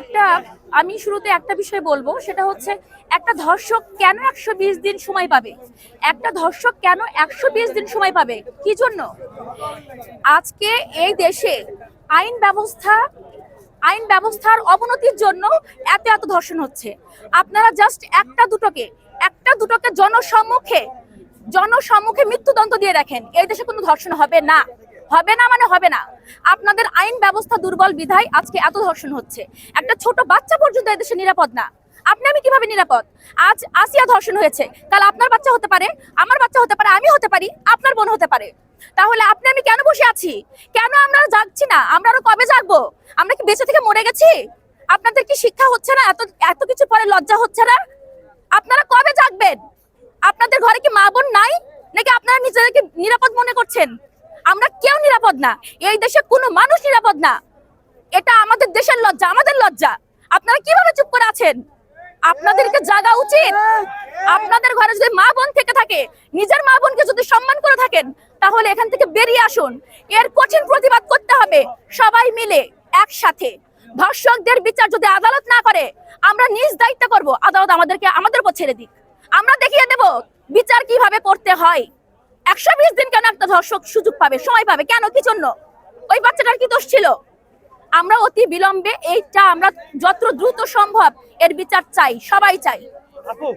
একটা, আমি শুরুতে একটা বিষয় বলব, সেটা হচ্ছে একটা ধর্ষক কেন একশো বিশ দিন সময় পাবে? একটা ধর্ষক কেন একশো বিশ দিন সময় পাবে? কি জন্য? আজকে এই দেশে আইন ব্যবস্থা, আইন ব্যবস্থার অবনতির জন্য এত এত ধর্ষণ হচ্ছে। আপনারা জাস্ট একটা দুটোকে একটা দুটোকে জনসম্মুখে জনসম্মুখে মৃত্যুদণ্ড দিয়ে দেখেন। এই দেশে কোনো ধর্ষণ হবে না। হবে না মানে হবে না। আপনাদের আইন ব্যবস্থা দুর্বল বিধায় আজকে এত ধর্ষণ হচ্ছে। একটা ছোট বাচ্চা পর্যন্ত এদেশে নিরাপদ না। আপনি আমি কীভাবে নিরাপদ? আজ আসিয়া ধর্ষণ হয়েছে। কাল আপনার বাচ্চা হতে পারে, আমার বাচ্চা হতে পারে আমি হতে পারি, আপনার বোন হতে পারে। তাহলে আপনি আমি কেন বসে আছি? কেন আমরা জাগছি না? আমরা আরও কবে জাগবো? আমরা কি বেঁচে থেকে মরে গেছি? আপনাদের কি শিক্ষা হচ্ছে না? এত এত কিছু পরে লজ্জা হচ্ছে না? আপনারা কবে জাগবেন? আপনাদের ঘরে কি মা বোন নাই? নাকি আপনারা নিজেদেরকে নিরাপদ মনে করছেন? আমরা কেউ নিরাপদ না। এই দেশে কোনো মানুষ নিরাপদ না। এটা আমাদের দেশের লজ্জা, আমাদের লজ্জা। আপনারা কীভাবে চুপ করে আছেন? আপনাদেরকে জাগা উচিত। আপনাদের ঘরে যদি মা বোন থেকে থাকে, নিজের মা বোনকে যদি সম্মান করে থাকেন, তাহলে এখান থেকে বেরিয়ে আসুন। এর কঠিন প্রতিবাদ করতে হবে সবাই মিলে, একসাথে। ধর্ষকদের বিচার যদি আদালত না করে, আমরা নিজ দায়িত্ব করব। আদালত আমাদেরকে, আমাদের উপর ছেড়ে দিক। আমরা দেখিয়ে দেব বিচার কীভাবে করতে হয়। একশো বিশ দিন ধর্ষক সুযোগ পাবে, সময় পাবে। কেন? কি জন্য? ওই বাচ্চাটার কি দোষ ছিল? আমরা অতি বিলম্বে এইটা আমরা যত দ্রুত সম্ভব এর বিচার চাই, সবাই চাই। আপু